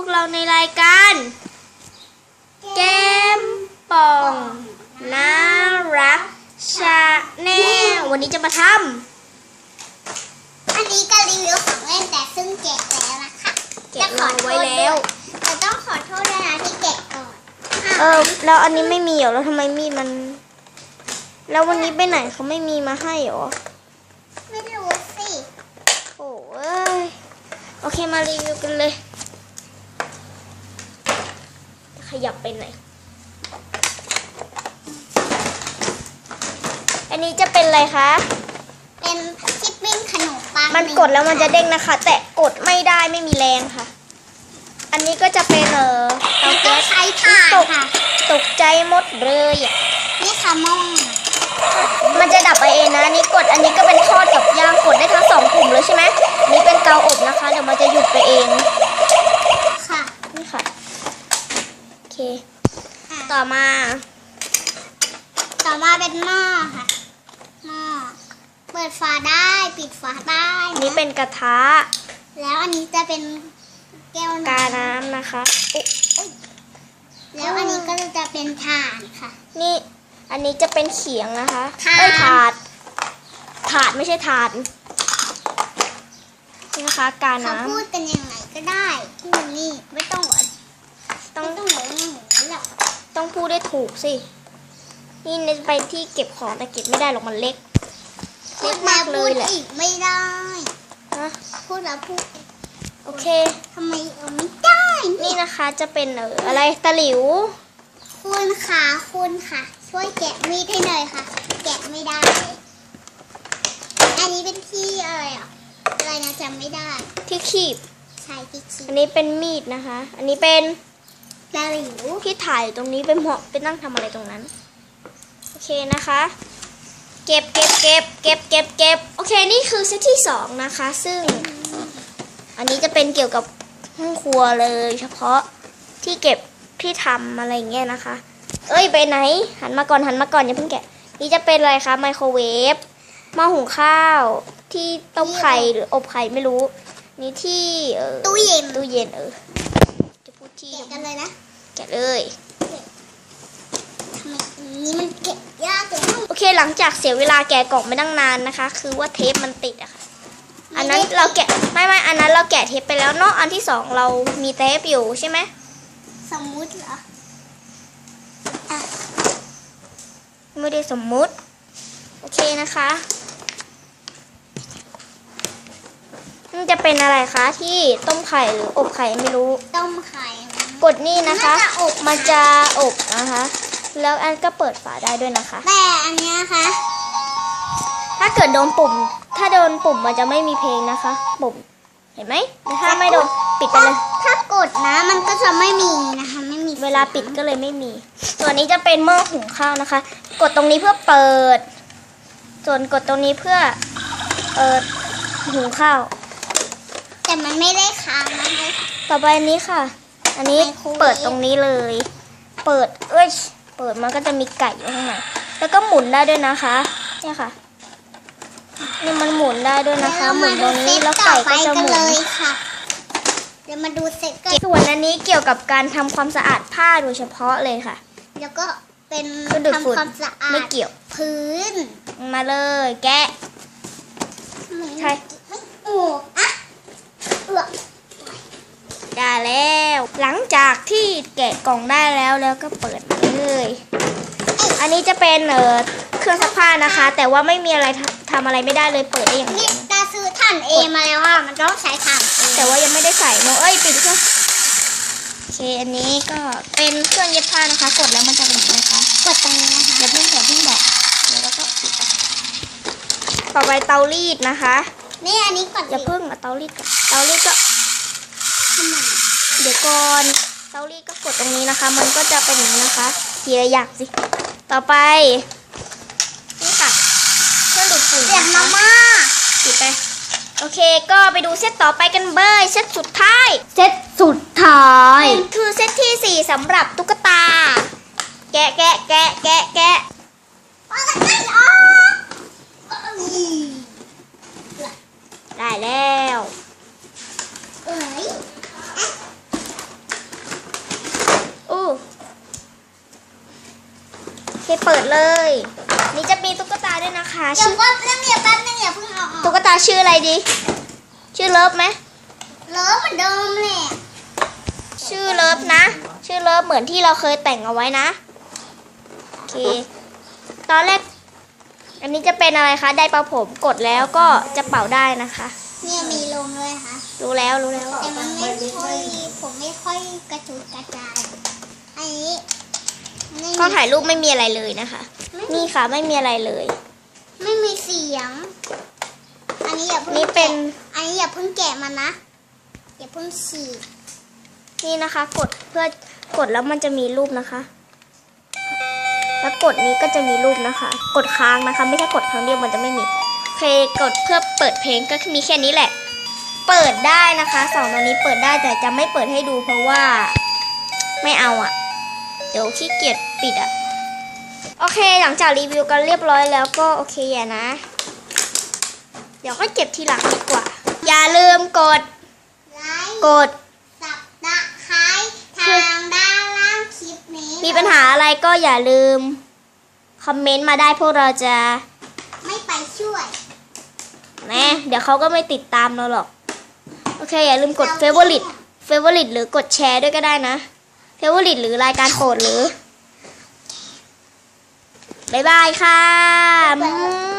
วกเราในรายการเกมป่องน่ารักชาแนลวันนี้จะมาทอันนี้ก็รีวิวของเล่นแต่ซึ่งแกะแล้วนะคะำเก็บรอไว้แล้วแต่ต้องขอโทษด้วยนะที่แกะก่อนเออแล้วอันนี้ไม่มีเหรอแล้วทำไมมีดมัน แล้ววันนี้ไปไหนเขาไม่มีมาให้เหรอไม่รู้สิโอ้เอ้ยโอเคมารีวิวกันเลย ข ยับไปไหนอย อันนี้จะเป็นอะไรคะ เป็นชิปปิ้งขนมปังมันกดแล้วมันจะเด้งนะคะ แต่กดไม่ได้ไม่มีแรงค่ะ อันนี้ก็จะเป็นเออเตามันต้อแก๊งสใช้ถ่านตกค่ะ ตกใจหมดเลยอะนี่ค่ะหม้อมันจะดับไปเองนะอันนี้กดอันนี้ก็เป็นทอดกับย่างกดได้ทั้งสองปุ่มเลยใช่ไหมอันนี้เป็นเตาอบนะคะ เดี๋ยวมันจะหยุดไปเอง ค่ะ นี่ค่ะ โอ เคอะต่อมา ต่อมาเป็นหม้อค่ะ หม้อ เปิดฝาได้ปิดฝาได้อันนี้เป็นกระทะ แล้วอันนี้จะเป็นแก้วกาน้น้ำนะคะอุ๊ยำแล้วอันนี้ก็จะเป็นถ่านค่ะ นี่ อันนี้จะเป็นเขียงนะคะถาด เอ้ยถาด ถาดไม่ใช่ถาดนี่นะคะ กาเขาน้พูดกันยังไงก็ได้ที่มันนี่ไม่ต้องหวำ ต้ต้อองงต้องหวหมูหรอกต้องพูดได้ถูกสิ นี่เน้นไปที่เก็บของแต่เก็บไม่ได้หรอกมันเล็ก พูเล็ดกมามากเลพูดยแหละอีกไม่ได้นะพูดแล้วพูดโอเค ทำไมเอาไม่ได้นี่นะคะจะเป็นเอออะไรตะหลิว คุณค่ะคุณค่ะ ช่วยแกะมีดให้หน่อยค่ะ แกะไม่ได้ อันนี้เป็นที่อะไรอะอะไรนะจำไม่ได้ที่ขีบใช่ที่คิด อันนี้เป็นมีดนะคะ อันนี้เป็น ตะหลิวที่ถ่ายอยู่ตรงนี้เป็นเหมาะไปนั่งทำอะไรตรงนั้น โอเคนะคะ เก็บเก็บเก็บเก็บเก็บเก็บโอเคนี่คือเซตที่สองนะคะ ซึ่ง อันนี้จะเป็นเกี่ยวกับห้องครัวเลย เฉพาะที่เก็บที่ทำอะไรอย่างเงี้ยนะคะ เอ้ยไปไหน หันมาก่อนหันมาก่อนอย่าเพิ่งแกะ นี่จะเป็นอะไรคะไมโครเวฟหม้อหุงข้าวที่ต้มไข่หรืออบไข่ไม่รู้ นี่ที่เออตู้เย็นตู้เย็นเออ จะพูดที่แกะกันเลยนะ แกะเลยทำไมอันนี้มันแกะยากจังโอเคหลังจากเสียเวลาแกะกล่องไม่ตั้งนานนะคะ คือว่าเทปมันติดอะค่ะ อันนั้นเราแกะไม่ไม่อันนั้นเราแกะเทปไปแล้วเนาะอันที่สองเรามีเทปอยู่ใช่ไหมสมมุติเหรออะไม่ได้สมมุติ โอเคนะคะนี่จะเป็นอะไรคะที่ต้มไข่หรืออบไข่ไม่รู้ ต้มไข่นะ กดนี่นะคะมันจะอบมันจะอบนะคะ แล้วอันก็เปิดฝาได้ด้วยนะคะ แต่อันเนี้ยค่ะ ถ้าเกิดโดนปุ่ม ถ้าโดนปุ่มมันจะไม่มีเพลงนะคะ ปุ่ม เห็นไหมแต่ถ้าไม่โดนปิดไปเลย ถ้ากดนะมันก็จะไม่มีนะคะ ไม่มีเวลาปิดก็เลยไม่มี ส่วนนี้จะเป็นหม้อหุงข้าวนะคะ กดตรงนี้เพื่อเปิด ส่วนกดตรงนี้เพื่อเอ่อหุงข้าว แต่มันไม่ได้ค้างนะคะ ต่อไปอันนี้ค่ะ อันนี้ไมโครเวฟเปิดตรงนี้เลย เปิด เอ้ย เปิดมันก็จะมีไก่อยู่ข้างในแล้วก็หมุนได้ด้วยนะคะ เนี่ยค่ะ นี่มันหมุนได้ด้วยนะคะ หมุนตรงนี้แล้วไก่ก็จะหมุเดี๋ยวเรามาดูเซตต่อไปกันนเลยค่ะเดี๋ยวมาดูเซตกันส่วนอันนี้เกี่ยวกับการทำความสะอาดผ้าโดยเฉพาะเลยค่ะ แล้วก็เป็นเครื่องดูดฝุ่นทำความสะอาไม่ดเกี่ยวพื้น มาเลยแกะใช่ไม่โอ้อะเอือกได้แล้ว หลังจากที่แกะกล่องได้แล้วแล้วก็เปิดมาเลย อันนี้จะเป็นเอ่อเครื่องซักผ้านะคะ แต่ว่าไม่มีอะไรทำทำอะไรไม่ได้เลยเปิดได้อย่างเดีนี่ยวตาซื้อถ่านเอมาแล้วอะมันต้องใช้ถ่านเอแต่ว่ายังไม่ได้ใส่เนอะเอ้ยปิดเครื่องโอเคอันนี้ก็เป็นเครื่องเย็บผ้านะคะ กดแล้วมันจะเป็นอย่างนี้นะคะกดตรงนี้นะคะอย่าเพิ่งอย่าเพิ่งบอกเดี๋ยวเราก็ปิดอะต่อไปเตารีดนะคะ นี่อันนี้กดอย่าเพิ่งเอาเตารีดก่อนเตารีดก็ทำไม เดี๋ยวก่อนเตารีดก็กดตรงนี้นะคะ มันก็จะเป็นอย่างนี้นะคะทีละอย่างสิ ต่อไป นี่ค่ะเครื่องดูดฝุ่นเสียงนะมาคะม่าปิดไป โอเค ก็ไปดูเซตต่อไปกันเบยเซตสุดท้าย เซตสุดท้าย คือเซตที่สี่สำหรับตุ๊กตา แกะแกะแกะแกะแกะไม่ออกได้แล้ว เอ้ย เคเปิดเลย นี่จะมีตุ๊กตาด้วยนะคะเดี๋ยวชื่อก็เรื่องเดี๋ยวแป๊บนึงอย่าเพิ่งเอาออกตุ๊กตาชื่ออะไรดี ชื่อเลิฟไหมเลิฟเหมือนเดิมแหละชื่อเลิฟนะ ชื่อเลิฟเหมือนที่เราเคยแต่งเอาไว้นะโอเคตอนแรก อันนี้จะเป็นอะไรคะไดร์เป่าผมกดแล้วก็จะเป่าได้นะคะ เนี่ยมีลงด้วยค่ะ รู้แล้วรู้แล้ว แต่มันไม่ค่อยผมไม่ค่อยกระจุยกระจายอันนี้ ไม่กล้องมีถ่ายรูปไม่มีอะไรเลยนะคะไม่มีนี่ค่ะไม่มีอะไรเลย ไม่มีเสียง อันนี้อย่าเพิ่งนี่เป็น แกะอันนี้อย่าเพิ่งแกะมันนะ อย่าเพิ่งฉีกนี่นะคะ กดเพื่อกดแล้วมันจะมีรูปนะคะ แล้วกดนี้ก็จะมีรูปนะคะ กดค้างนะคะ ไม่ใช่กดครั้งเดียวมันจะไม่มีโอเคกดเพื่อเปิดเพลงก็มีแค่นี้แหละ เปิดได้นะคะสองตัวนี้เปิดได้แต่จะไม่เปิดให้ดูเพราะว่าไม่เอาอะ่ะเดี๋ยวขี้เกียจปิดอะ่ะโอเคหลังจากรีวิวกันเรียบร้อยแล้วก็โอเคอย่านะ เดี๋ยวก็เก็บทีหลังดีกว่า อย่าลืมกด ไลค์กด สับตะไคร้ทางด้านล่างคลิปนี้มีปัญหาอะไรก็อย่าลืม คอมเมนต์มาได้พวกเราจะไม่ไปช่วยนะเดี๋ยวเขาก็ไม่ติดตามเราหรอก โอเคอย่าลืมกดเราเฟเวอร์ลิตเฟเวอร์ลิตหรือกดแชร์ด้วยก็ได้นะ เฟเวอร์ลิตหรือรายการโปรดหรือ บ๊ายบายค่ะ